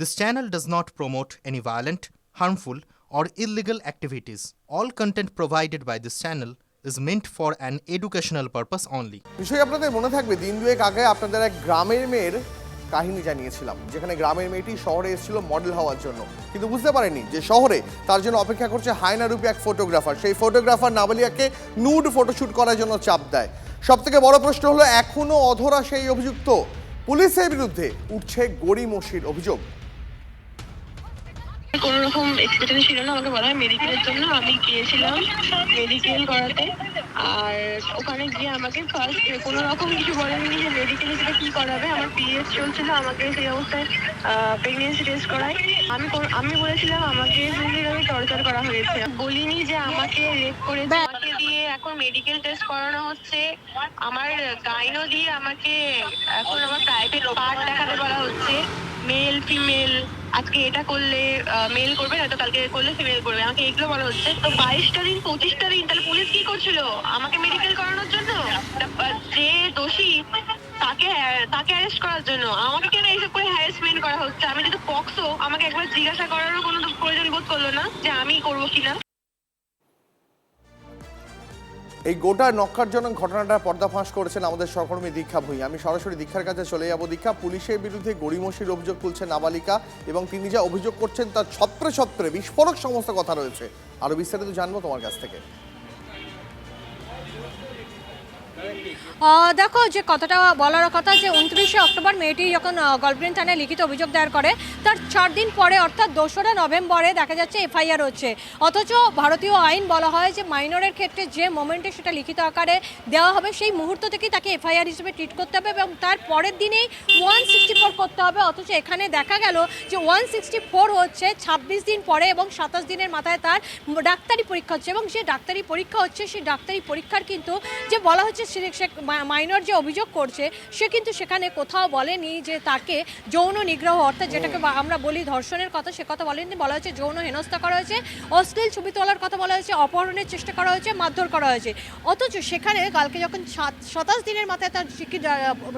This channel does not promote any violent, harmful, or illegal activities. All content provided by this channel is meant for an educational purpose only. নিশ্চয়ই আপনাদের মনে থাকবে দিন দুয়েক আগে আপনাদের এক গ্রামের মেয়ের কাহিনী জানিয়েছিলাম যেখানে গ্রামের মেয়েটি শহরে এসেছিল মডেল হওয়ার জন্য। কিন্তু বুঝতে পারেনি যে শহরে তার জন্য অপেক্ষা করছে হায়না রূপী এক ফটোগ্রাফার সেই ফটোগ্রাফার নাবালিয়াকে নুড ফটোশুট করার জন্য চাপ দেয়। সব থেকে বড় প্রশ্ন হলো এখনও অধরা সেই অভিযুক্ত? পুলিশের বিরুদ্ধে উঠছে গড়িমসির অভিযোগ। কোনো রকম এক্সপেকটেশন ছিল না, আমাকে বলা হয় মেডিকেলের জন্য। আমি গিয়েছিলাম মেডিকেল করাতে। আর ওখানে গিয়ে আমাকে ফার্স্ট কোনো রকম কিছু বলেনি যে মেডিকেলে সেটা কি করাবে। আমার পিএস চলছিল, আমাকে সেই অবস্থায় প্রেগনেন্সি টেস্ট করায়। আমি আমি বলেছিলাম, আমাকে ফিজিক্যালি টর্চার করা হয়েছে। বলিনি যে আমাকে রেপ করেছে। আমাকে দিয়ে এখন মেডিকেল টেস্ট করানো হচ্ছে। আমার গাইনো দিয়ে আমাকে এখন আমার প্রাইভেট পার্ট দেখাতে বলা হচ্ছে। মেল ফিমেল আজকে এটা করলে মেল করবে, হয়তো কালকে করলে ফিমেল করবে। আমাকে এগুলো বলা হচ্ছে। তো বাইশটা দিন, পঁচিশটা দিন, তাহলে পুলিশ কি করছিল? আমাকে মেডিকেল করানোর জন্য? যে দোষী, তাকে তাকে অ্যারেস্ট করার জন্য। আমাকে কেন এইসব করে হ্যারাসমেন্ট করা হচ্ছে? আমি যদি পক্সো আমাকে একবার জিজ্ঞাসা করারও কোনো প্রয়োজন বোধ করল না যে আমি করব কিনা। এই গোটা নক্ষারজনক ঘটনাটা পর্দাফাঁস করেছেন আমাদের সহকর্মী দীক্ষা ভূঁই আমি সরাসরি দীক্ষার কাছে চলে যাব। দীক্ষা, পুলিশের বিরুদ্ধে গড়িমসির অভিযোগ তুলছে নাবালিকা এবং তিনি যা অভিযোগ করছেন তার ছত্রে ছত্রে বিস্ফোরক সমস্ত কথা রয়েছে। আরও বিস্তারিত জানব তোমার কাছ থেকে। দেখো যে কথাটা বলার কথা যে উনত্রিশে অক্টোবর মেয়েটি যখন গল্পগ্রিন থানায় লিখিত অভিযোগ দায়ের করে, তার চার দিন পরে, অর্থাৎ দোসরা নভেম্বরে দেখা যাচ্ছে এফআইআর হচ্ছে। অথচ ভারতীয় আইন বলা হয় যে মাইনরের ক্ষেত্রে যে মোমেন্টে সেটা লিখিত আকারে দেওয়া হবে, সেই মুহূর্ত থেকেই তাকে এফআইআর হিসেবে ট্রিট করতে হবে এবং তার পরের দিনেই ওয়ান সিক্সটি ফোর করতে হবে। অথচ এখানে দেখা গেল যে ওয়ান সিক্সটি ফোর হচ্ছে ছাব্বিশ দিন পরে এবং সাতাশ দিনের মাথায় তার ডাক্তারি পরীক্ষা হচ্ছে এবং যে ডাক্তারি পরীক্ষা হচ্ছে, সেই ডাক্তারি পরীক্ষার কিন্তু যে বলা হচ্ছে সে- মাইনর যে অভিযোগ করছে, সে কিন্তু সেখানে কোথাও বলেনি যে তাকে যৌন নিগ্রহ, অর্থাৎ যেটাকে আমরা বলি ধর্ষণের কথা, সে কথা বলেনি বলা হয়েছে যৌন হেনস্থা করা হয়েছে, অশ্লীল ছবি তোলার কথা বলা হয়েছে, অপহরণের চেষ্টা করা হয়েছে, মারধর করা হয়েছে। অথচ সেখানে কালকে যখন সাত- সাতাশ দিনের মাথায় তার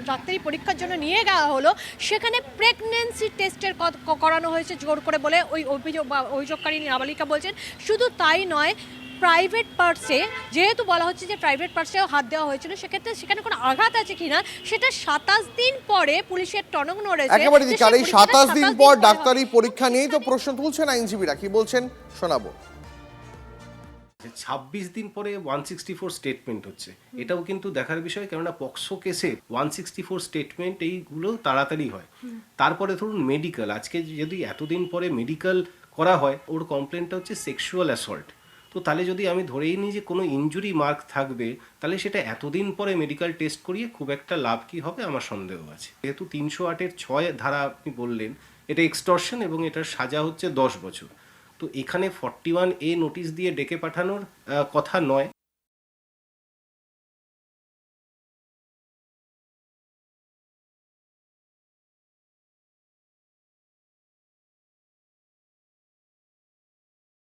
ডাক্তারি পরীক্ষার জন্য নিয়ে যাওয়া হলো, সেখানে প্রেগনেন্সি টেস্টের করানো হয়েছে জোর করে বলে ওই অভিযোগ অভিযোগকারী নাবালিকা বলছেন। শুধু তাই নয় প্রাইভেট পার্টসে যেহেতু বলা হচ্ছে যে প্রাইভেট পার্টসেও হাত দেওয়া হয়েছিল সেক্ষেত্রে সেখানে কোনো আঘাত আছে কিনা সেটা সাতাশ দিন পরে পুলিশের টনক নড়েছে। একেবারে এই সাতাশ দিন পর ডাক্তারি পরীক্ষা নিয়েই তো প্রশ্ন তুলছেন আইনজীবীরা। কি বলছেন? শোনাবো। ছাব্বিশ দিন পরে ওয়ান সিক্সটি ফোর স্টেটমেন্ট হচ্ছে। এটাও কিন্তু দেখার বিষয় কেননা পক্সো কেসে ওয়ান সিক্সটি ফোর স্টেটমেন্ট এইগুলো তাড়াতাড়ি হয়। তারপরে ধরুন মেডিকেল আজকে যদি এতদিন পরে মেডিকেল করা হয় ওর কমপ্লেনটা হচ্ছে সেক্সুয়াল অ্যাসল্ট তো তাহলে যদি আমি ধরেই নিই যে কোনো ইঞ্জুরি মার্ক থাকবে, তাহলে সেটা এতদিন পরে মেডিকেল টেস্ট করিয়ে খুব একটা লাভ কি হবে আমার সন্দেহ আছে। যেহেতু তিনশো আটের ছয় ধারা আপনি বললেন, এটা এক্সটর্শন এবং এটার সাজা হচ্ছে দশ বছর। তো এখানে ফর্টি ওয়ান এ নোটিশ দিয়ে ডেকে পাঠানোর কথা নয়।